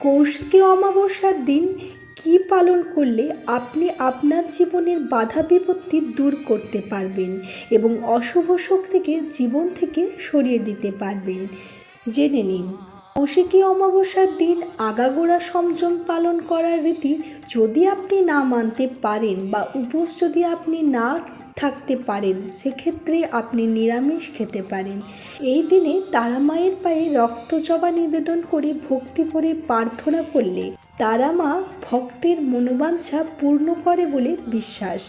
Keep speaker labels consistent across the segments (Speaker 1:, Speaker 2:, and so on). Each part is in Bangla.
Speaker 1: কৌশিকী অমাবস্যার দিন কী পালন করলে আপনি আপনার জীবনের বাধা বিপত্তি দূর করতে পারবেন এবং অশুভ শক্তিকে জীবন থেকে সরিয়ে দিতে পারবেন? জেনে নিন। কৌশিকী অমাবস্যার দিন আগাগোড়া সংযম পালন করার রীতি যদি আপনি না মানতে পারেন বা উপোস যদি আপনি না থাকতে পারেন, সেক্ষেত্রে আপনি নিরামিষ খেতে পারেন। এই দিনে তারা মায়ের পায়ে রক্ত জবা নিবেদন করে ভক্তি ভরে প্রার্থনা করলে তারা মা ভক্তের মনোবাঞ্ছা পূর্ণ করে বলে বিশ্বাস।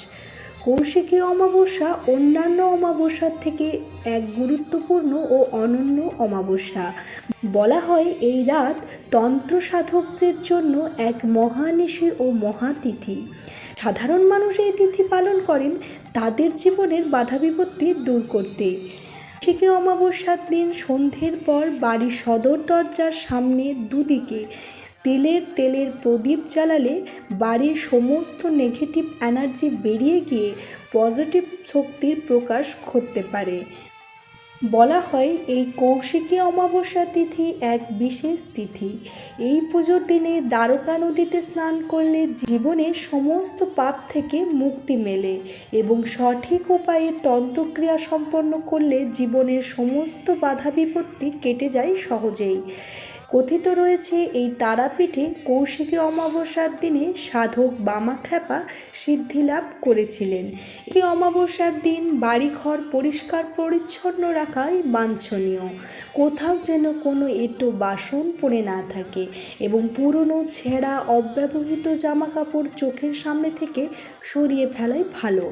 Speaker 1: কৌশিকী অমাবস্যা অন্যান্য অমাবস্যার থেকে এক গুরুত্বপূর্ণ ও অনন্য অমাবস্যা। বলা হয় এই রাত তন্ত্র সাধকদের জন্য এক মহানিশি ও মহাতিথি। সাধারণ মানুষ এই তিথি পালন করেন তাদের জীবনের বাধা বিপত্তি দূর করতে। থেকে অমাবস্যার দিন সন্ধ্যের পর বাড়ির সদর দরজার সামনে দুদিকে তেলের তেলের প্রদীপ জ্বালালে বাড়ির সমস্ত নেগেটিভ এনার্জি বেরিয়ে গিয়ে পজিটিভ শক্তির প্রকাশ ঘটতে পারে। বলা হয় এই কৌশিকী অমাবস্যা তিথি এক বিশেষ তিথি। এই পুজোর দিনে দ্বারকা নদীতে স্নান করলে জীবনের সমস্ত পাপ থেকে মুক্তি মেলে এবং সঠিক উপায়ে তন্ত্রক্রিয়া সম্পন্ন করলে জীবনের সমস্ত বাধা বিপত্তি কেটে যায় সহজেই। কথিত রয়েছে, এই তারাপীঠে কৌশিকী অমাবস্যার দিনে সাধক বামাখ্যাপা সিদ্ধি লাভ করেছিলেন। এই অমাবস্যার দিন বাড়িঘর পরিষ্কার পরিচ্ছন্ন রাখাই বাঞ্ছনীয়। কোথাও যেন কোনো এঁটো বাসন পড়ে না থাকে এবং পুরনো ছেঁড়া অব্যবহৃত জামা কাপড় চোখের সামনে থেকে সরিয়ে ফেলাই ভালো।